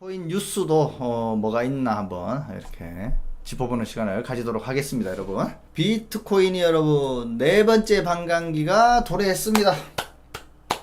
코인 뉴스도 어, 뭐가 있나 한번 이렇게 짚어보는 시간을 가지도록 하겠습니다, 여러분. 비트코인이 여러분 네 번째 반감기가 도래했습니다.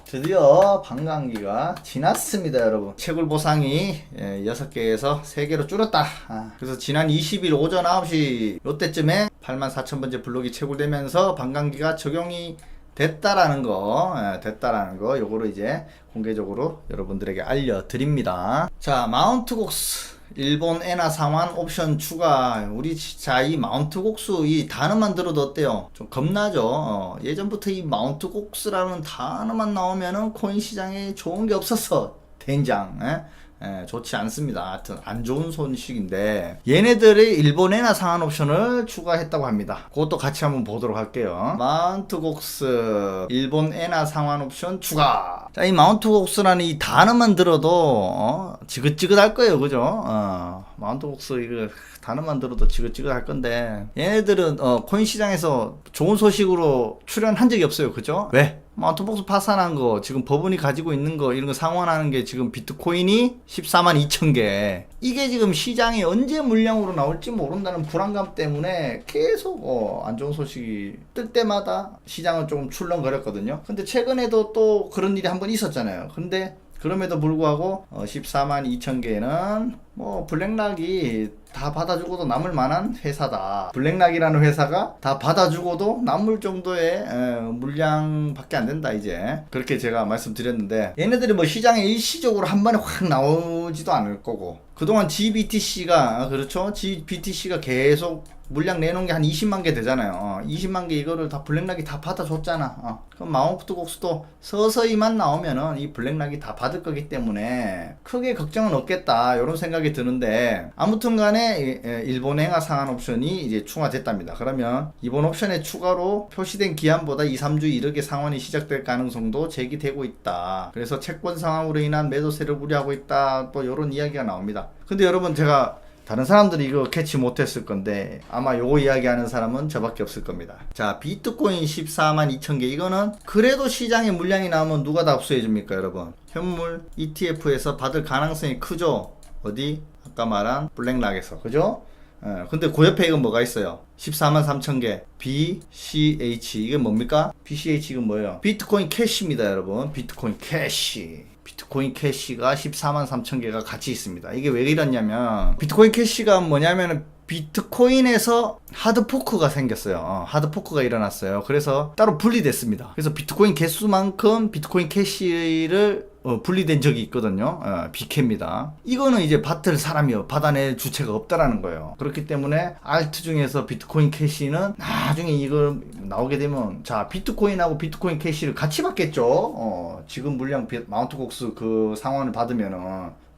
드디어 반감기가 지났습니다, 여러분. 채굴 보상이 6개에서 3개로 줄었다. 아, 그래서 지난 20일 오전 9시 요때쯤에 84,000번째 블록이 채굴되면서 반감기가 적용이 됐다라는 거, 예, 됐다라는 거, 요거를 이제 공개적으로 여러분들에게 알려드립니다. 자, 마운트 곡스. 일본 엔화 상환 옵션 추가. 우리 자, 이 마운트 곡수 이 단어만 들어도 어때요? 좀 겁나죠? 어, 예전부터 이 마운트 곡스라는 단어만 나오면은 코인 시장에 좋은 게 없었어. 된장. 예? 예, 좋지 않습니다. 하여튼 안 좋은 소식인데 얘네들이 일본에나 상한 옵션을 추가했다고 합니다. 그것도 같이 한번 보도록 할게요. 마운트 곡스 일본 에나 상환 옵션 추가. 자, 이 마운트 곡스라는 이 단어만 들어도 어, 지긋지긋할 거예요, 그죠? 어, 마운트 곡스 이거 단어만 들어도 지긋지긋할 건데 얘네들은 어, 코인 시장에서 좋은 소식으로 출연한 적이 없어요, 그죠? 왜? 마운트복스 파산한 거 지금 법원이 가지고 있는 거 이런 거 상환하는 게 지금 비트코인이 14만 2천 개. 이게 지금 시장에 언제 물량으로 나올지 모른다는 불안감 때문에 계속 어, 안 좋은 소식이 뜰 때마다 시장은 좀 출렁거렸거든요. 근데 최근에도 또 그런 일이 한 번 있었잖아요. 근데 그럼에도 불구하고 어, 14만 2천 개는 뭐 블랙락이 다 받아주고도 남을 만한 회사다. 블랙락이라는 회사가 다 받아주고도 남을 정도의 에, 물량밖에 안 된다 이제 그렇게 제가 말씀드렸는데 얘네들이 뭐 시장에 일시적으로 한 번에 확 나오지도 않을 거고 그동안 GBTC가 그렇죠 GBTC가 계속 물량 내놓은 게 한 20만 개 되잖아요. 어, 20만 개 이거를 다 블랙락이 다 받아줬잖아. 어. 그럼 마운트 곡수도 서서히만 나오면은 이 블랙락이 다 받을 거기 때문에 크게 걱정은 없겠다. 이런 생각이 드는데 아무튼 간에 일본 행화 상한 옵션이 이제 추가됐답니다. 그러면 이번 옵션에 추가로 표시된 기한보다 2, 3주 이르게 상환이 시작될 가능성도 제기되고 있다. 그래서 채권 상황으로 인한 매도세를 우려하고 있다. 또 이런 이야기가 나옵니다. 근데 여러분 제가 다른 사람들이 이거 캐치 못했을 건데 아마 요거 이야기하는 사람은 저밖에 없을 겁니다. 자 비트코인 14만 2천 개 이거는 그래도 시장에 물량이 나오면 누가 다 압수해 줍니까 여러분? 현물 ETF에서 받을 가능성이 크죠. 어디? 아까 말한 블랙락에서 그죠? 예, 근데 그 옆에 이건 뭐가 있어요? 14만 3천 개 BCH 이게 뭡니까? BCH 이건 뭐예요? 비트코인 캐시입니다 여러분 비트코인 캐시 비트코인 캐시가 14만 3천 개가 같이 있습니다. 이게 왜 이러냐면 비트코인 캐시가 뭐냐면 비트코인에서 하드포크가 생겼어요. 어, 하드포크가 일어났어요. 그래서 따로 분리됐습니다. 그래서 비트코인 개수만큼 비트코인 캐시를 어, 분리된 적이 있거든요. 어, 비캐입니다. 이거는 이제 받을 사람이 받아낼 주체가 없다라는 거예요. 그렇기 때문에 알트 중에서 비트코인 캐시는 나중에 이걸 나오게 되면 자 비트코인하고 비트코인 캐시를 같이 받겠죠. 어, 지금 물량 비- 마운트 곡스 그 상환을 받으면은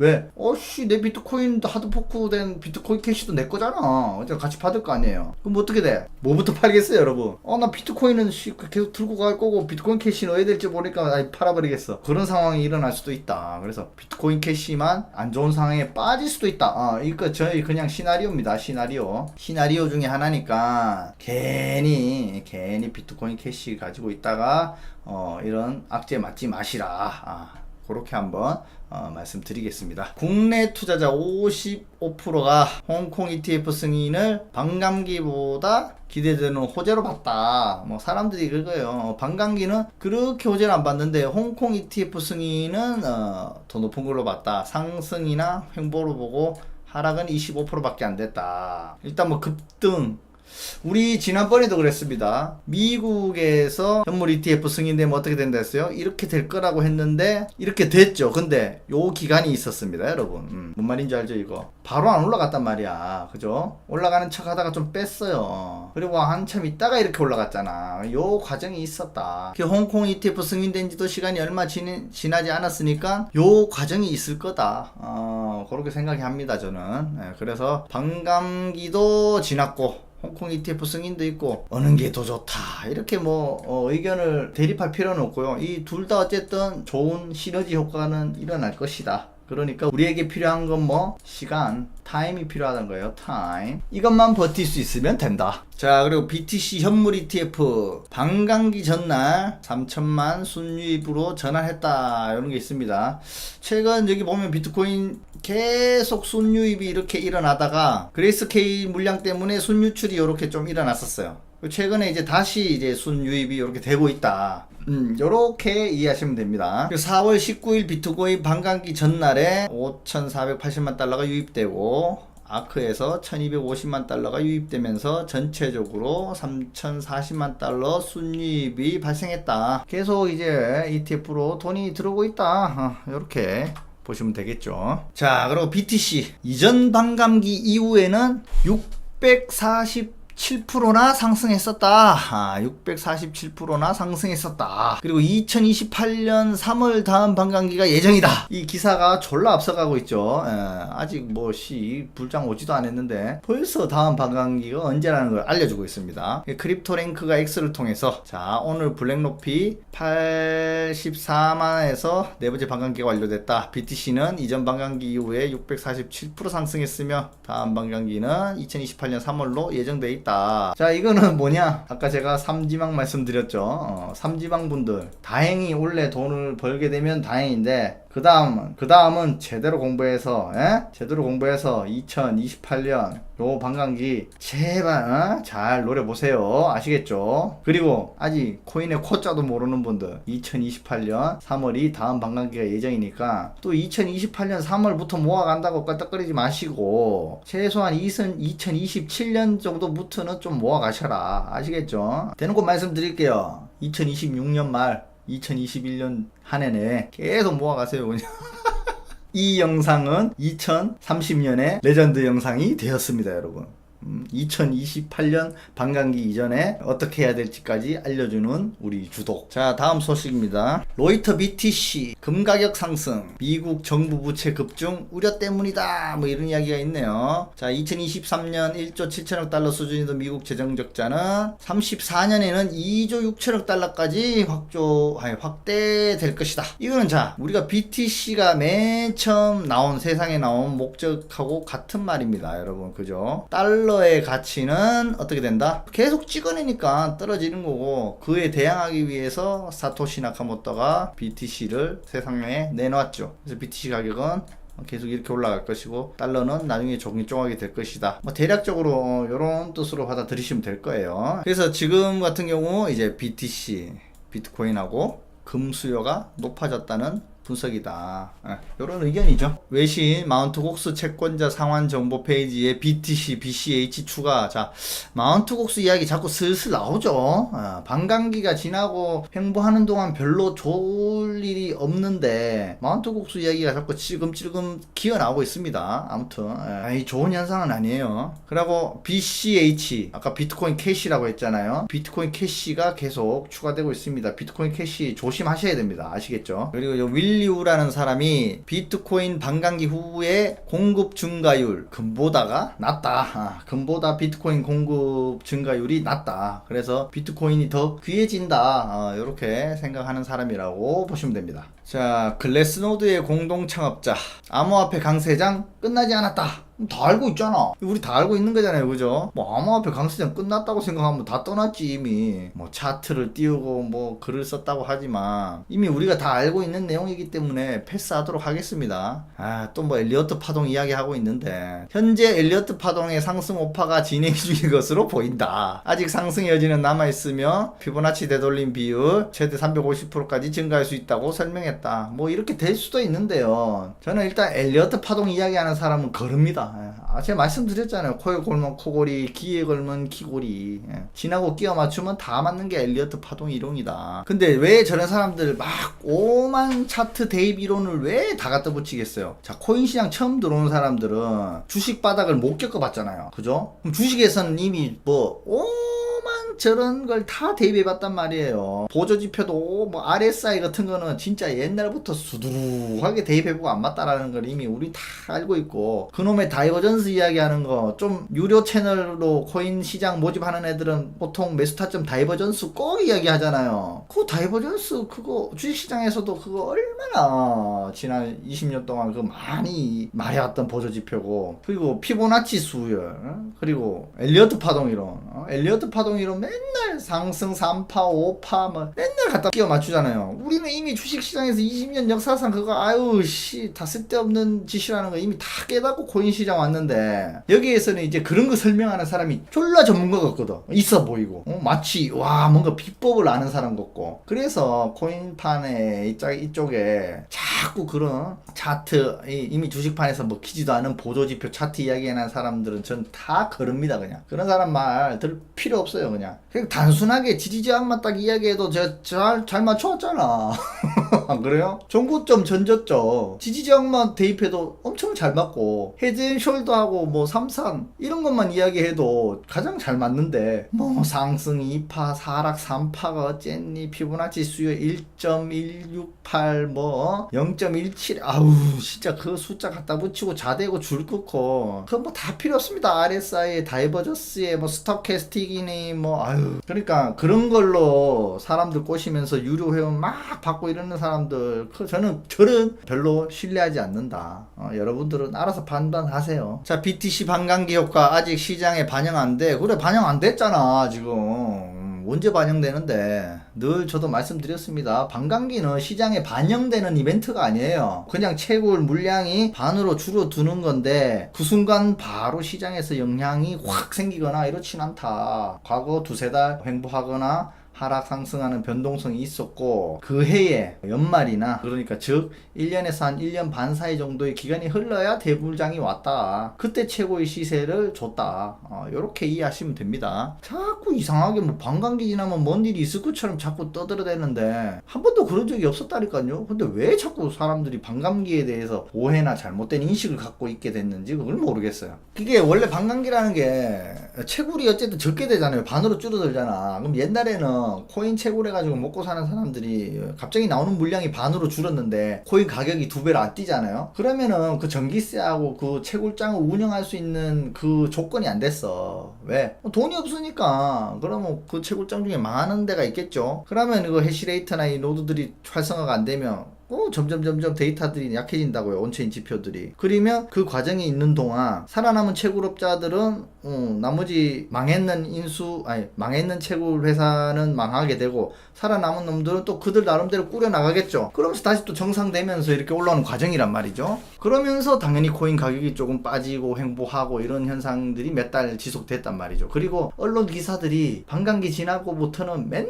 왜? 어씨 내 비트코인 하드포크 된 비트코인 캐시도 내 거잖아. 어제 같이 받을 거 아니에요. 그럼 뭐 어떻게 돼? 뭐부터 팔겠어요, 여러분? 어 나 비트코인은 씨 계속 들고 갈 거고 비트코인 캐시는 어디 될지 모르니까 나 팔아버리겠어. 그런 상황이 일어 날 수도 있다. 그래서 비트코인 캐시만 안 좋은 상황에 빠질 수도 있다. 아 이거 저희 그냥 시나리오입니다. 시나리오. 시나리오 중에 하나니까 괜히 괜히 비트코인 캐시 가지고 있다가 어 이런 악재 맞지 마시라. 아. 그렇게 한번 어, 말씀드리겠습니다. 국내 투자자 55%가 홍콩 ETF 승인을 반감기보다 기대되는 호재로 봤다. 뭐 사람들이 그거예요. 반감기는 그렇게 호재를 안 봤는데 홍콩 ETF 승인은 어, 더 높은 걸로 봤다. 상승이나 횡보로 보고 하락은 25%밖에 안 됐다. 일단 뭐 급등 우리 지난번에도 그랬습니다. 미국에서 현물 ETF 승인되면 어떻게 된다 했어요? 이렇게 될 거라고 했는데 이렇게 됐죠. 근데 요 기간이 있었습니다, 여러분. 음, 뭔 말인지 알죠, 이거? 바로 안 올라갔단 말이야. 그죠? 올라가는 척 하다가 좀 뺐어요. 그리고 한참 있다가 이렇게 올라갔잖아. 요 과정이 있었다. 그 홍콩 ETF 승인된 지도 시간이 얼마 지니, 지나지 않았으니까 요 과정이 있을 거다. 어, 그렇게 생각이 합니다, 저는. 예, 그래서 반감기도 지났고 홍콩 ETF 승인도 있고 어느 게 더 좋다. 이렇게 뭐 어, 의견을 대립할 필요는 없고요. 이 둘 다 어쨌든 좋은 시너지 효과는 일어날 것이다 그러니까 우리에게 필요한 건 뭐 시간, 타임이 필요하다는 거예요. 타임. 이것만 버틸 수 있으면 된다. 자, 그리고 BTC 현물 ETF 반감기 전날 3천만 순유입으로 전환했다. 이런 게 있습니다. 최근 여기 보면 비트코인 계속 순유입이 이렇게 일어나다가 그레이스 K 물량 때문에 순유출이 이렇게 좀 일어났었어요. 최근에 이제 다시 이제 순유입이 이렇게 되고 있다. 음, 요렇게 이해하시면 됩니다. 4월 19일 비트코인 반감기 전날에 5,480만 달러가 유입되고 아크에서 1250만 달러가 유입되면서 전체적으로 3040만 달러 순유입이 발생했다. 계속 이제 ETF로 돈이 들어오고 있다. 어, 이렇게 보시면 되겠죠. 자, 그리고 BTC 이전 반감기 이후에는 640 7%나 상승했었다. 아, 647%나 상승했었다. 그리고 2028년 3월 다음 반감기가 예정이다. 이 기사가 졸라 앞서가고 있죠. 예, 아직 뭐, 시, 불장 오지도 않았는데, 벌써 다음 반감기가 언제라는 걸 알려주고 있습니다. 크립토 랭크가 X를 통해서, 자, 오늘 블랙 높이 84만에서 네 번째 반감기가 완료됐다. BTC는 이전 반감기 이후에 647% 상승했으며, 다음 반감기는 2028년 3월로 예정돼 있다. 자, 이거는 뭐냐? 아까 제가 삼지망 말씀드렸죠. 어, 삼지망 분들 다행히 원래 돈을 벌게 되면 다행인데 그 다음은 그 다음은 제대로 공부해서 에? 제대로 공부해서 2028년 요 반감기 제발 어? 잘 노려보세요. 아시겠죠? 그리고 아직 코인의 코자도 모르는 분들 2028년 3월이 다음 반감기가 예정이니까 또 2028년 3월부터 모아간다고 껄떡거리지 마시고 최소한 2027년 정도부터는 좀 모아가셔라. 아시겠죠? 되는 거 말씀드릴게요. 2026년 말 2021년 한 해내 계속 모아가세요 그냥. 이 영상은 2030년에 레전드 영상이 되었습니다 여러분 음, 2028년 반감기 이전에 어떻게 해야 될지까지 알려주는 우리 주독. 자, 다음 소식입니다. 로이터 BTC 금 가격 상승, 미국 정부 부채 급증 우려 때문이다. 뭐 이런 이야기가 있네요. 자, 2023년 1조 7천억 달러 수준이던 미국 재정 적자는 34년에는 2조 6천억 달러까지 확조, 아니, 확대될 것이다. 이거는 자, 우리가 BTC가 맨 처음 나온 세상에 나온 목적하고 같은 말입니다, 여러분. 그죠? 달러 달러의 가치는 어떻게 된다? 계속 찍어내니까 떨어지는 거고 그에 대항하기 위해서 사토시 나카모토가 BTC를 세상에 내놓았죠. 그래서 BTC 가격은 계속 이렇게 올라갈 것이고 달러는 나중에 쪼하게 될 것이다. 뭐 대략적으로 이런 뜻으로 받아들이시면 될 거예요. 그래서 지금 같은 경우 이제 BTC 비트코인하고 금 수요가 높아졌다는 분석이다. 이런 의견이죠. 외신 마운트 곡스 채권자 상환 정보 페이지에 BTC, BCH 추가. 자, 마운트 곡스 이야기 자꾸 슬슬 나오죠. 어, 반감기가 지나고 횡보하는 동안 별로 좋을 일이 없는데 마운트 곡스 이야기가 자꾸 찔끔찔끔 기어 나오고 있습니다. 아무튼 에, 좋은 현상은 아니에요. 그리고 BCH 아까 비트코인 캐시라고 했잖아요. 비트코인 캐시가 계속 추가되고 있습니다. 비트코인 캐시 조심하셔야 됩니다. 아시겠죠? 그리고 윌 윌리우라는 사람이 비트코인 반감기 후에 공급 증가율 금보다가 낮다. 아, 금보다 비트코인 공급 증가율이 낮다. 그래서 비트코인이 더 귀해진다. 이렇게 생각하는 사람이라고 보시면 됩니다. 자, 글래스노드의 공동 창업자 암호화폐 강세장 끝나지 않았다. 다 알고 있잖아. 우리 다 알고 있는 거잖아요. 그죠? 뭐 암호화폐 강세장 끝났다고 생각하면 다 떠났지 이미. 뭐 차트를 띄우고 뭐 글을 썼다고 하지만 이미 우리가 다 알고 있는 내용이기 때문에 패스하도록 하겠습니다. 아, 또 뭐 엘리어트 파동 이야기하고 있는데 현재 엘리어트 파동의 상승 오파가 진행 중인 것으로 보인다. 아직 상승 여지는 남아 있으며 피보나치 되돌림 비율 최대 350%까지 증가할 수 있다고 설명했다. 뭐 이렇게 될 수도 있는데요. 저는 일단 엘리어트 파동 이야기하는 사람은 거릅니다. 아, 제가 말씀드렸잖아요. 코에 걸면 코골이, 귀에 걸면 귀골이. 예. 지나고 끼워 맞추면 다 맞는 게 엘리어트 파동 이론이다. 근데 왜 저런 사람들 막 오만 차트 대입 이론을 왜 다 갖다 붙이겠어요? 자, 코인 시장 처음 들어온 사람들은 주식 바닥을 못 겪어봤잖아요. 그죠? 그럼 주식에서는 이미 뭐 이런 저런 걸 다 대비해 봤단 말이에요. 보조지표도 뭐 RSI 같은 거는 진짜 옛날부터 수두룩하게 대입해보고 안 맞다라는 걸 이미 우리 다 알고 있고 그놈의 다이버전스 이야기하는 거 좀 유료 채널로 코인 시장 모집하는 애들은 보통 매수 타점 다이버전스 꼭 이야기하잖아요. 그 다이버전스 그거 주식시장에서도 그거 얼마나 지난 20년 동안 그 많이 말해왔던 보조지표고 그리고 피보나치 어? 그리고 엘리어트 파동 이론 어? 엘리어트 파동 이론 맨날 상승 3파 5파 뭐 맨날 갖다 끼워 맞추잖아요. 우리는 이미 주식시장에서 20년 역사상 그거 아유 씨 다 쓸데없는 짓이라는 거 이미 다 깨닫고 코인 시장 왔는데 여기에서는 이제 그런 거 설명하는 사람이 졸라 전문가 같거든. 있어 보이고 어? 마치 와 뭔가 비법을 아는 사람 같고 그래서 코인판에 이쪽, 이쪽에 자꾸 그런 차트 이- 이미 주식판에서 먹히지도 않은 보조지표 차트 이야기하는 사람들은 전다 거릅니다 그냥 그런 사람 말 들 필요 없어요 그냥 그냥 단순하게 지지저항만 딱 이야기해도 제가 잘, 잘 맞춰왔잖아. 안 그래요? 전고점 전저점. 지지저항만 대입해도 엄청 잘 맞고 헤드앤숄더하고 뭐 삼산 이런 것만 이야기해도 가장 잘 맞는데 뭐 상승 2파 하락 3파가 어쨌니? 피부나치 수요 1.168 뭐 0.17 아우 진짜 그 숫자 갖다 붙이고 자대고 줄 긋고. 그거 뭐다 필요 없습니다. RSI 다이버저스에 뭐 스톡캐스틱이니 뭐 아유 그러니까 그런 걸로 사람들 꼬시면서 유료 회원 막 받고 이러는 사람들 그 저는 저는 별로 신뢰하지 않는다 어, 여러분들은 알아서 판단하세요 자 BTC 반감기 효과 아직 시장에 반영 안 돼 그래 반영 안 됐잖아 지금 음, 언제 반영되는데 늘 저도 말씀드렸습니다. 반감기는 시장에 반영되는 이벤트가 아니에요. 그냥 채굴 물량이 반으로 줄어드는 건데 그 순간 바로 시장에서 영향이 확 생기거나 이렇진 않다. 과거 두세 달 횡보하거나 하락 상승하는 변동성이 있었고 그 해에 연말이나 그러니까 즉 1년에서 한 1년 반 사이 정도의 기간이 흘러야 대불장이 왔다. 그때 최고의 시세를 줬다. 어, 이렇게 이해하시면 됩니다. 자꾸 이상하게 뭐 반감기 지나면 뭔 일이 있을 것처럼 자꾸 떠들어대는데 한 번도 그런 적이 없었다니까요. 근데 왜 자꾸 사람들이 반감기에 대해서 오해나 잘못된 인식을 갖고 있게 됐는지 그걸 모르겠어요. 그게 원래 반감기라는 게 채굴이 어쨌든 적게 되잖아요. 반으로 줄어들잖아. 그럼 옛날에는 코인 채굴해 가지고 먹고 사는 사람들이 갑자기 나오는 물량이 반으로 줄었는데 코인 가격이 두 배로 안 뛰잖아요. 그러면은 그 전기세하고 그 채굴장을 운영할 수 있는 그 조건이 안 됐어. 왜? 뭐 돈이 없으니까. 그러면 그 채굴장 중에 망하는 데가 있겠죠. 그러면 그 해시레이트나 이 노드들이 활성화가 안 되면 어, 점점 점점 데이터들이 약해진다고요. 온체인 지표들이. 그러면 그 과정에 있는 동안 살아남은 채굴업자들은 어, 나머지 망했는 인수 아니 망했는 채굴 회사는 망하게 되고 살아남은 놈들은 또 그들 나름대로 꾸려 나가겠죠. 그러면서 다시 또 정상되면서 이렇게 올라오는 과정이란 말이죠. 그러면서 당연히 코인 가격이 조금 빠지고 횡보하고 이런 현상들이 몇 달 지속됐단 말이죠. 그리고 언론 기사들이 반감기 지나고부터는 맨날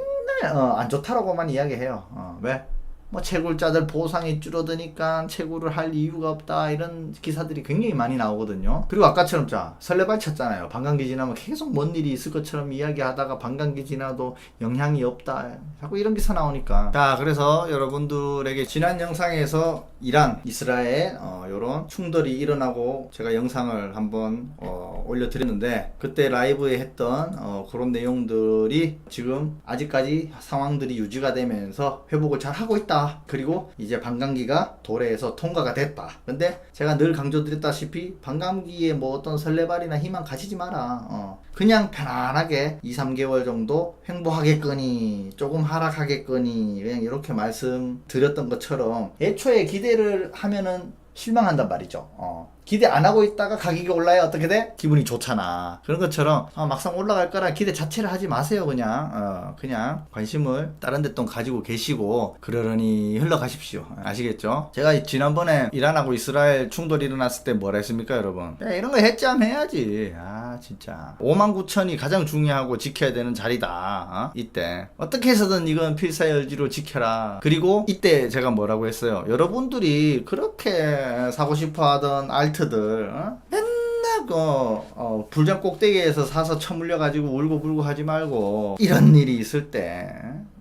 어, 안 좋다라고만 이야기해요. 어, 왜? 뭐 채굴자들 보상이 줄어드니까 채굴을 할 이유가 없다 이런 기사들이 굉장히 많이 나오거든요. 그리고 아까처럼 자 설레발 쳤잖아요. 반감기 지나면 계속 뭔 일이 있을 것처럼 이야기하다가 반감기 지나도 영향이 없다. 자꾸 이런 기사 나오니까. 자 그래서 여러분들에게 지난 영상에서 이란, 이스라엘 어, 이런 충돌이 일어나고 제가 영상을 한번 어, 올려드렸는데 그때 라이브에 했던 어, 그런 내용들이 지금 아직까지 상황들이 유지가 되면서 회복을 잘 하고 있다. 그리고 이제 반감기가 도래해서 통과가 됐다. 근데 제가 늘 강조드렸다시피 반감기에 뭐 어떤 설레발이나 희망 가지지 마라. 어. 그냥 편안하게 2, 3개월 정도 횡보하겠거니 조금 하락하겠거니 그냥 이렇게 말씀드렸던 것처럼 애초에 기대를 하면은 실망한단 말이죠. 어. 기대 안 하고 있다가 가격이 올라야 어떻게 돼? 기분이 좋잖아. 그런 것처럼 어, 막상 올라갈 거라 기대 자체를 하지 마세요. 그냥 어, 그냥 관심을 다른 데또 가지고 계시고 그러려니 흘러가십시오. 아시겠죠? 제가 지난번에 이란하고 이스라엘 충돌이 일어났을 때 뭐라 했습니까, 여러분? 야, 이런 거 해짬 해야지. 아 진짜 5만 9천이 가장 중요하고 지켜야 되는 자리다. 어? 이때 어떻게 해서든 이건 필사열지로 지켜라. 그리고 이때 제가 뭐라고 했어요? 여러분들이 그렇게 사고 싶어하던 알트 들 어? 맨날 그 어, 불장 꼭대기에서 사서 처물려 가지고 울고 불고 하지 말고 이런 일이 있을 때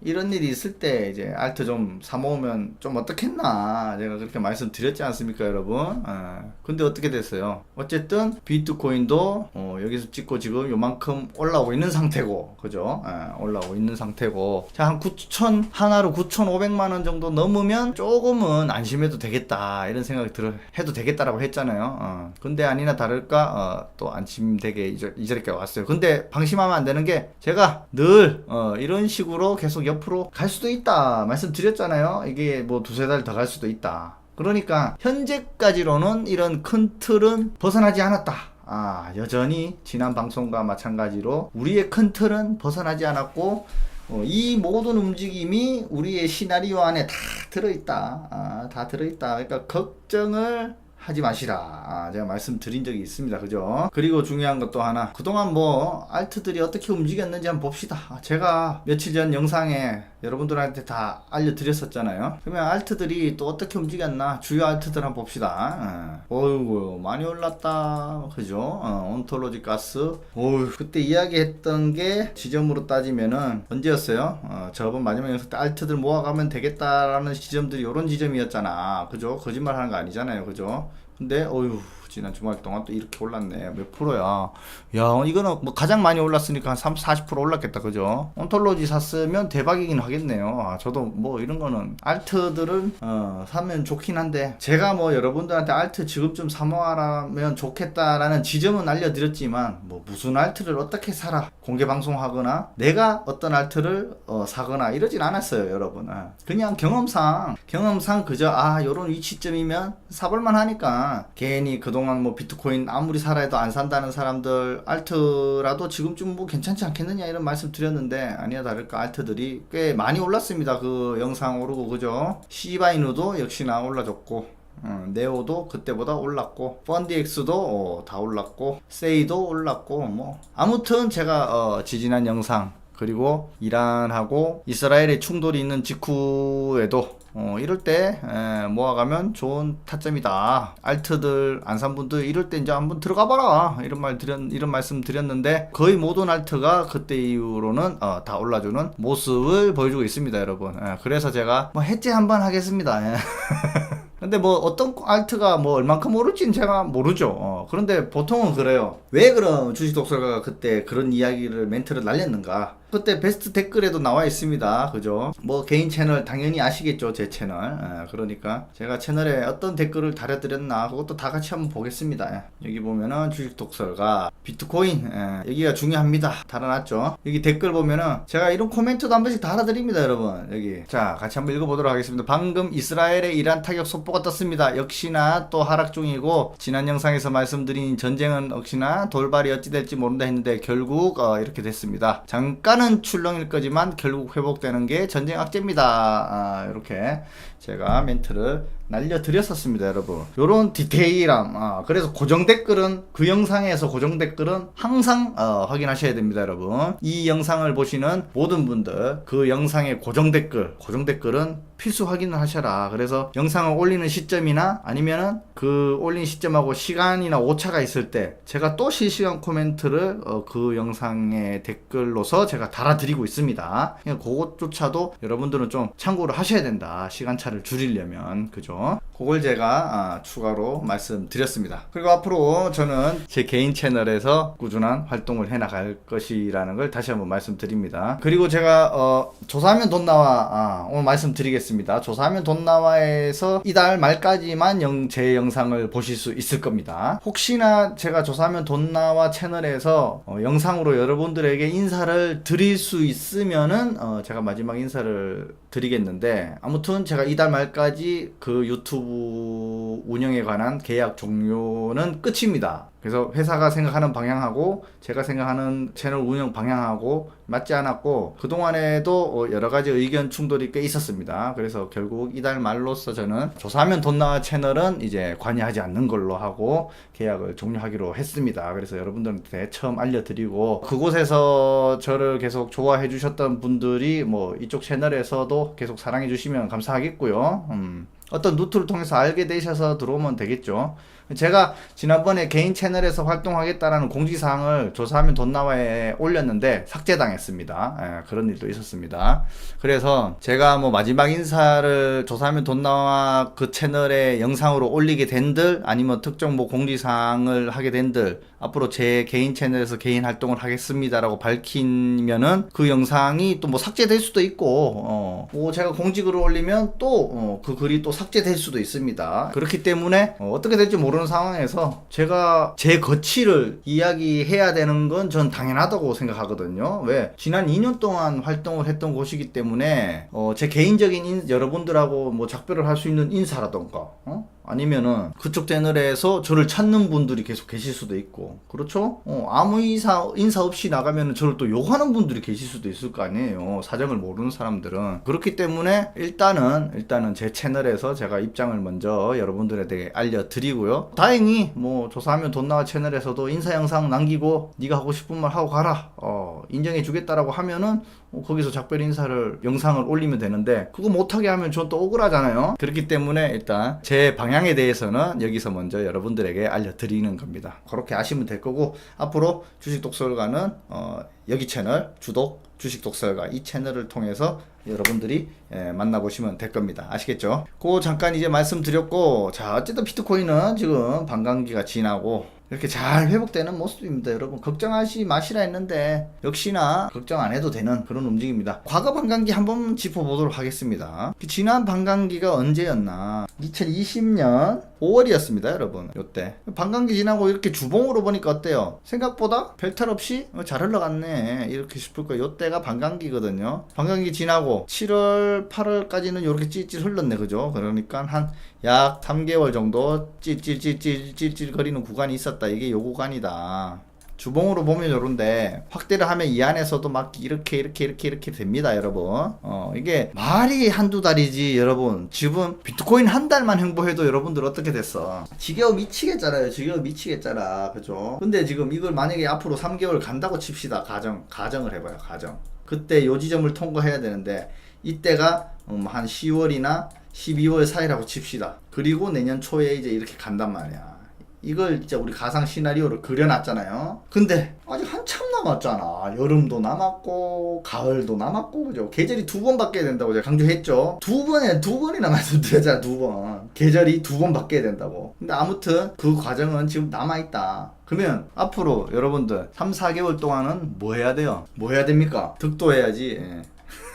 이런 일이 있을 때 이제 알트 좀 사모으면 좀 어떻겠나 제가 그렇게 말씀드렸지 않습니까 여러분 예. 근데 어떻게 됐어요 어쨌든 비트코인도 어, 여기서 찍고 지금 요만큼 올라오고 있는 상태고 그죠 예, 올라오고 있는 상태고 자 한 9천 하나로 9,500만 원 정도 넘으면 조금은 안심해도 되겠다 이런 생각이 들어 해도 되겠다라고 했잖아요 어. 근데 아니나 다를까 어, 또 안심되게 이저, 이저렇게 왔어요 근데 방심하면 안 되는 게 제가 늘 어, 이런 식으로 계속 옆 으로 갈 수도 있다 말씀드렸잖아요 이게 뭐 두세 달 더 갈 수도 있다 그러니까 현재까지로는 이런 큰 틀은 벗어나지 않았다 아 여전히 지난 방송과 마찬가지로 우리의 큰 틀은 벗어나지 않았고 어, 이 모든 움직임이 우리의 시나리오 안에 다 들어있다. 아, 다 들어있다. 그러니까 걱정을 하지 마시라. 아, 제가 말씀드린 적이 있습니다. 그죠? 그리고 중요한 것도 하나. 그동안 뭐, 알트들이 어떻게 움직였는지 한번 봅시다. 아, 제가 며칠 전 영상에 여러분들한테 다 알려드렸었잖아요. 그러면 알트들이 또 어떻게 움직였나? 주요 알트들 한번 봅시다. 예. 어이구, 많이 올랐다. 그죠? 어, 온톨로지 가스. 어휴, 그때 이야기했던 게 지점으로 따지면은 언제였어요? 어, 저번 마지막 영상 때 알트들 모아가면 되겠다라는 지점들이 이런 지점이었잖아. 그죠? 거짓말 하는 거 아니잖아요. 그죠? 근데 어휴 지난 주말 동안 또 이렇게 올랐네. 몇 프로야? 야 이거는 뭐 가장 많이 올랐으니까 한 30, 40% 올랐겠다. 그죠? 온톨로지 샀으면 대박이긴 하겠네요. 아, 저도 뭐 이런 거는 알트들은 어, 사면 좋긴 한데 제가 뭐 여러분들한테 알트 지금 좀 사모하라면 좋겠다라는 지점은 알려드렸지만 뭐 무슨 알트를 어떻게 사라 공개 방송하거나 내가 어떤 알트를 어, 사거나 이러진 않았어요 여러분. 아, 그냥 경험상 경험상 그저 아 요런 위치점이면 사볼만 하니까 괜히 그동안 뭐 비트코인 아무리 살아 해도 안 산다는 사람들 알트라도 지금쯤 뭐 괜찮지 않겠느냐 이런 말씀 드렸는데 아니야 다를까 알트들이 꽤 많이 올랐습니다. 그 영상 오르고 그죠? 시바이누도 역시나 올라졌고 어, 네오도 그때보다 올랐고 펀디엑스도 어, 다 올랐고 세이도 올랐고 뭐. 아무튼 제가 어, 지지난 영상 그리고 이란하고 이스라엘의 충돌이 있는 직후에도 어, 이럴 때 에, 모아가면 좋은 타점이다. 알트들 안산 분들 이럴 때 이제 한번 들어가 봐라. 이런 말 드렸 이런 말씀 드렸는데 거의 모든 알트가 그때 이후로는 어, 다 올라주는 모습을 보여주고 있습니다, 여러분. 에, 그래서 제가 뭐 해제 한번 하겠습니다. 예. 근데 뭐 어떤 알트가 뭐 얼만큼 오를지는 제가 모르죠. 어, 그런데 보통은 그래요. 왜 그럼 주식 독서가 그때 그런 이야기를 멘트를 날렸는가? 그때 베스트 댓글에도 나와 있습니다. 그죠? 뭐 개인 채널 당연히 아시겠죠. 제 채널. 예, 그러니까 제가 채널에 어떤 댓글을 달아드렸나 그것도 다 같이 한번 보겠습니다. 예. 여기 보면은 주식 독서가 비트코인 예, 여기가 중요합니다. 달아놨죠. 여기 댓글 보면은 제가 이런 코멘트도 한 번씩 달아드립니다, 여러분. 여기 자 같이 한번 읽어보도록 하겠습니다. 방금 이스라엘의 이란 타격 속보가 떴습니다. 역시나 또 하락 중이고 지난 영상에서 말씀드린 전쟁은 역시나 돌발이 어찌 될지 모른다 했는데 결국 어, 이렇게 됐습니다. 잠깐 은 출렁일 거지만 결국 회복되는 게 전쟁 악재입니다. 아, 이렇게 제가 멘트를 날려드렸었습니다, 여러분. 요런 디테일함. 아, 그래서 고정 댓글은 그 영상에서 고정 댓글은 항상 어, 확인하셔야 됩니다, 여러분. 이 영상을 보시는 모든 분들 그 영상의 고정 댓글, 고정 댓글은 필수 확인을 하셔라. 그래서 영상을 올리는 시점이나 아니면은 그 올린 시점하고 시간이나 오차가 있을 때 제가 또 실시간 코멘트를 어, 그 영상의 댓글로서 제가 달아드리고 있습니다. 그것조차도 여러분들은 좀 참고를 하셔야 된다. 시간차를 줄이려면 그죠? 있어요. 그걸 제가 아, 추가로 말씀드렸습니다. 그리고 앞으로 저는 제 개인 채널에서 꾸준한 활동을 해나갈 것이라는 걸 다시 한번 말씀드립니다. 그리고 제가 어, 조사하면 돈 나와 아, 오늘 말씀드리겠습니다. 조사하면 돈 나와에서 이달 말까지만 영, 제 영상을 보실 수 있을 겁니다. 혹시나 제가 조사하면 돈 나와 채널에서 어, 영상으로 여러분들에게 인사를 드릴 수 있으면은 어, 제가 마지막 인사를 드리겠는데 아무튼 제가 이달 말까지 그 유튜브 운영에 관한 계약 종료는 끝입니다. 그래서 회사가 생각하는 방향하고 제가 생각하는 채널 운영 방향하고 맞지 않았고 그동안에도 어, 여러 가지 의견 충돌이 꽤 있었습니다. 그래서 결국 이달 말로서 저는 조사하면 돈 나와 채널은 이제 관여하지 않는 걸로 하고 계약을 종료하기로 했습니다. 그래서 여러분들한테 처음 알려드리고 그곳에서 저를 계속 좋아해 주셨던 분들이 뭐 이쪽 채널에서도 계속 사랑해 주시면 감사하겠고요. 음. 어떤 루트를 통해서 알게 되셔서 들어오면 되겠죠. 제가 지난번에 개인 채널에서 활동하겠다라는 공지사항을 조사하면 돈 나와에 올렸는데 삭제당했습니다. 예, 그런 일도 있었습니다. 그래서 제가 뭐 마지막 인사를 조사하면 돈 나와 그 채널에 영상으로 올리게 된들 아니면 특정 뭐 공지사항을 하게 된들 앞으로 제 개인 채널에서 개인 활동을 하겠습니다라고 밝히면은 그 영상이 또 뭐 삭제될 수도 있고 어, 뭐 제가 공지글을 올리면 또그 글이 또 삭제될 수도 있습니다. 그렇기 때문에 어, 어떻게 될지 모르는 상황에서 제가 제 거치를 이야기해야 되는 건 전 당연하다고 생각하거든요. 왜 지난 2년 동안 활동을 했던 곳이기 때문에 어, 제 개인적인 인- 여러분들하고 뭐 작별을 할 수 있는 인사라던가 어? 아니면은 그쪽 채널에서 저를 찾는 분들이 계속 계실 수도 있고 그렇죠? 어, 아무 인사 인사 없이 나가면은 저를 또 욕하는 분들이 계실 수도 있을 거 아니에요. 사정을 모르는 사람들은. 그렇기 때문에 일단은 일단은 제 채널에서 제가 입장을 먼저 여러분들에게 알려드리고요. 다행히 뭐 조사하면 돈 나와 채널에서도 인사 영상 남기고 네가 하고 싶은 말 하고 가라. 어, 인정해 주겠다라고 하면은 어, 거기서 작별 인사를 영상을 올리면 되는데 그거 못하게 하면 전 또 억울하잖아요 그렇기 때문에 일단 제 방향에 대해서는 여기서 먼저 여러분들에게 알려드리는 겁니다 그렇게 아시면 될 거고 앞으로 주식 독설가는 어, 여기 채널 주독 주식 독설가 이 채널을 통해서 여러분들이 예, 만나보시면 될 겁니다. 아시겠죠? 그 잠깐 이제 말씀드렸고, 자, 어쨌든 비트코인은 지금 반감기가 지나고, 이렇게 잘 회복되는 모습입니다. 여러분, 걱정하지 마시라 했는데, 역시나 걱정 안 해도 되는 그런 움직임입니다. 과거 반감기 한번 짚어보도록 하겠습니다. 그 지난 반감기가 언제였나? 2020년 5월이었습니다, 여러분. 요때. 반감기 지나고 이렇게 주봉으로 보니까 어때요? 생각보다 별탈 없이 어, 잘 흘러갔네. 이렇게 싶을 거예요. 요때가 반감기거든요. 반감기 지나고 7월, 8월까지는 이렇게 찔찔 흘렀네. 그죠? 그러니까 한 약 3개월 정도 찔찔찔찔찔찔 거리는 구간이 있었다. 이게 요 구간이다. 주봉으로 보면 요런데 확대를 하면 이 안에서도 막 이렇게 이렇게 이렇게 이렇게 됩니다 여러분. 어 이게 말이 한두 달이지 여러분. 지금 비트코인 한 달만 행보해도 여러분들 어떻게 됐어? 지겨워 미치겠잖아요. 지겨워 미치겠잖아. 그죠? 근데 지금 이걸 만약에 앞으로 3개월 간다고 칩시다. 가정 가정을 해봐요 가정. 그때 요 지점을 통과해야 되는데 이때가 음, 한 10월이나 12월 사이라고 칩시다 그리고 내년 초에 이제 이렇게 간단 말이야 이걸 진짜 우리 가상 시나리오를 그려놨잖아요. 근데 아직 한참 남았잖아. 여름도 남았고 가을도 남았고 그죠? 계절이 두 번 바뀌어야 된다고 제가 강조했죠. 두 번에 두 번이나 말씀드렸잖아. 두 번. 계절이 두 번 바뀌어야 된다고. 근데 아무튼 그 과정은 지금 남아 있다. 그러면 앞으로 여러분들 3, 4개월 동안은 뭐 해야 돼요? 뭐 해야 됩니까? 득도해야지. 예.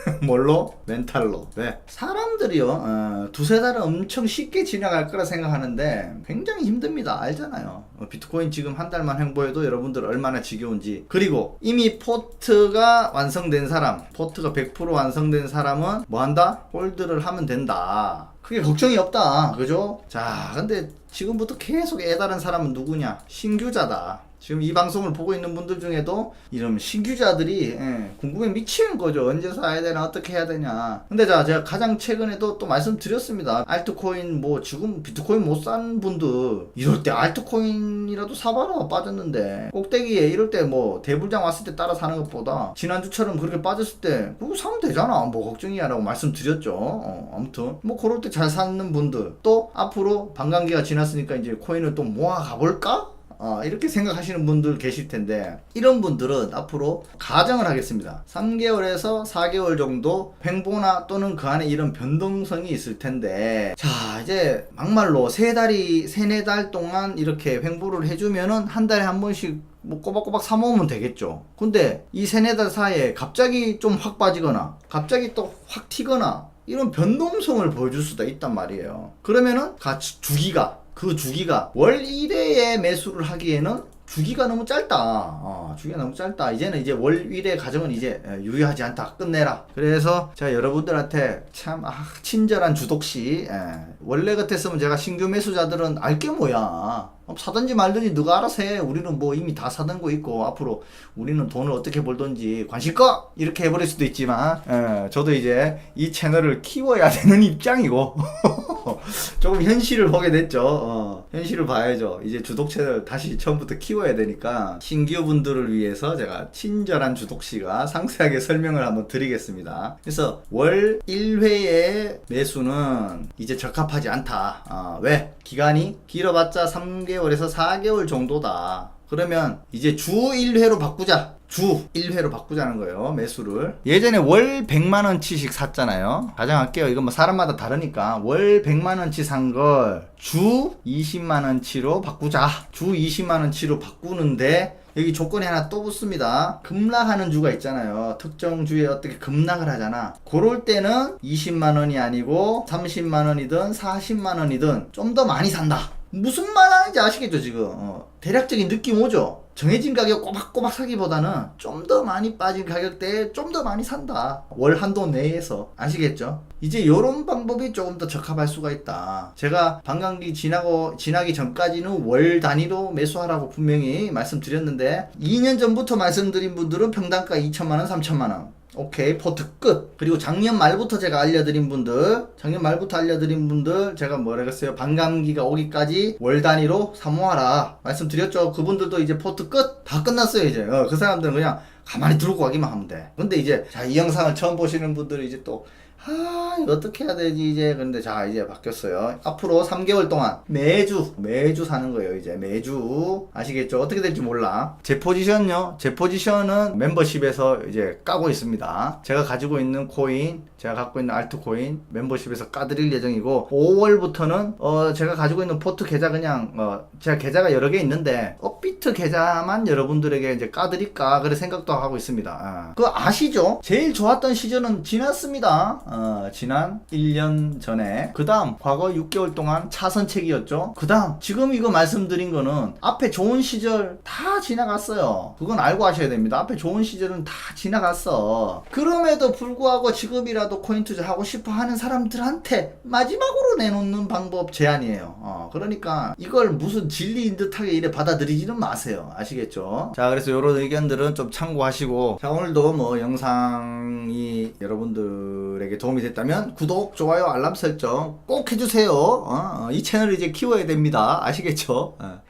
뭘로? 멘탈로. 왜? 사람들이요, 어, 두세 달은 엄청 쉽게 지나갈 거라 생각하는데 굉장히 힘듭니다. 알잖아요. 어, 비트코인 지금 한 달만 행보해도 여러분들 얼마나 지겨운지. 그리고 이미 포트가 완성된 사람, 포트가 100% 완성된 사람은 뭐 한다? 홀드를 하면 된다. 크게 걱정이 없다. 그죠? 자, 근데 지금부터 계속 애다른 사람은 누구냐? 신규자다. 지금 이 방송을 보고 있는 분들 중에도 이런 신규자들이 예, 궁금해 미치는 거죠. 언제 사야 되나 어떻게 해야 되냐. 근데 자 제가 가장 최근에도 또 말씀드렸습니다. 알트코인 뭐 지금 비트코인 못 산 분들 이럴 때 알트코인이라도 사봐라 빠졌는데 꼭대기에 이럴 때 뭐 대불장 왔을 때 따라 사는 것보다 지난주처럼 그렇게 빠졌을 때 그거 사면 되잖아. 뭐 걱정이야라고 말씀드렸죠. 어, 아무튼 뭐 그럴 때잘 사는 분들 또 앞으로 반감기가 지났으니까 이제 코인을 또 모아 가볼까? 어, 이렇게 생각하시는 분들 계실 텐데 이런 분들은 앞으로 가정을 하겠습니다. 3개월에서 4개월 정도 횡보나 또는 그 안에 이런 변동성이 있을 텐데 자 이제 막말로 세 달이 세네 달 동안 이렇게 횡보를 해주면은 한 달에 한 번씩 뭐 꼬박꼬박 사 모으면 되겠죠. 근데 이 세네 달 사이에 갑자기 좀 확 빠지거나 갑자기 또 확 튀거나 이런 변동성을 보여줄 수도 있단 말이에요. 그러면은 같이 주기가 그 주기가 월 1회에 매수를 하기에는 주기가 너무 짧다. 어, 주기가 너무 짧다. 이제는 이제 월 1회 가정은 이제 에, 유효하지 않다. 끝내라. 그래서 제가 여러분들한테 참 아, 친절한 주독시 에, 원래 같았으면 제가 신규 매수자들은 알게 뭐야. 어, 사든지 말든지 너가 알아서 해. 우리는 뭐 이미 다 사던 거 있고 앞으로 우리는 돈을 어떻게 벌던지 관심 꺼 이렇게 해버릴 수도 있지만 에, 저도 이제 이 채널을 키워야 되는 입장이고 조금 현실을 보게 됐죠. 어. 현실을 봐야죠. 이제 주독 채널 다시 처음부터 키워야 되니까 신규 분들을 위해서 제가 친절한 주독 씨가 상세하게 설명을 한번 드리겠습니다. 그래서 월 1회의 매수는 이제 적합하지 않다. 아, 왜? 기간이 길어봤자 3개 월에서 4개월 정도다. 그러면 이제 주 1회로 바꾸자. 주 1회로 바꾸자는 거예요. 매수를. 예전에 월 100만 원치씩 샀잖아요. 가정할게요. 이건 뭐 사람마다 다르니까 월 100만 원치 산 걸 주 20만 원치로 바꾸자. 주 20만 원치로 바꾸는데 여기 조건이 하나 또 붙습니다. 급락하는 주가 있잖아요. 특정 주에 어떻게 급락을 하잖아. 그럴 때는 20만 원이 아니고 30만 원이든 40만 원이든 좀 더 많이 산다. 무슨 말 하는지 아시겠죠, 지금? 어, 대략적인 느낌 오죠? 정해진 가격 꼬박꼬박 사기보다는 좀 더 많이 빠진 가격대에 좀 더 많이 산다. 월 한도 내에서. 아시겠죠? 이제 요런 방법이 조금 더 적합할 수가 있다. 제가 반감기 지나고, 지나기 전까지는 월 단위로 매수하라고 분명히 말씀드렸는데, 2년 전부터 말씀드린 분들은 평단가 2천만원, 3천만원. 오케이 포트 끝. 그리고 작년 말부터 제가 알려드린 분들 작년 말부터 알려드린 분들 제가 뭐라 그랬어요? 반감기가 오기까지 월 단위로 사모하라 말씀드렸죠. 그분들도 이제 포트 끝 다 끝났어요 이제. 어, 그 사람들은 그냥 가만히 들고 가기만 하면 돼. 근데 이제 자 이 영상을 처음 보시는 분들은 이제 또 아, 이거 어떻게 해야 되지, 이제. 근데 자, 이제 바뀌었어요. 앞으로 3개월 동안 매주, 매주 사는 거예요, 이제. 매주. 아시겠죠? 어떻게 될지 몰라. 제 포지션요. 제 포지션은 멤버십에서 이제 까고 있습니다. 제가 가지고 있는 코인, 제가 갖고 있는 알트 코인 멤버십에서 까드릴 예정이고, 5월부터는, 어, 제가 가지고 있는 포트 계좌 그냥, 어, 제가 계좌가 여러 개 있는데, 업비트 계좌만 여러분들에게 이제 까드릴까, 그래 생각도 하고 있습니다. 아. 그거 아시죠? 제일 좋았던 시즌은 지났습니다. 어, 지난 1년 전에. 그 다음, 과거 6개월 동안 차선책이었죠. 그 다음, 지금 이거 말씀드린 거는 앞에 좋은 시절 다 지나갔어요. 그건 알고 하셔야 됩니다. 앞에 좋은 시절은 다 지나갔어. 그럼에도 불구하고 지금이라도 코인 투자 하고 싶어 하는 사람들한테 마지막으로 내놓는 방법 제안이에요. 어, 그러니까 이걸 무슨 진리인 듯하게 이래 받아들이지는 마세요. 아시겠죠? 자, 그래서 이런 의견들은 좀 참고하시고, 자, 오늘도 뭐 영상이 여러분들에게 도움이 됐다면 구독, 좋아요, 알람 설정 꼭 해주세요. 어, 어, 이 채널을 이제 키워야 됩니다. 아시겠죠? 어.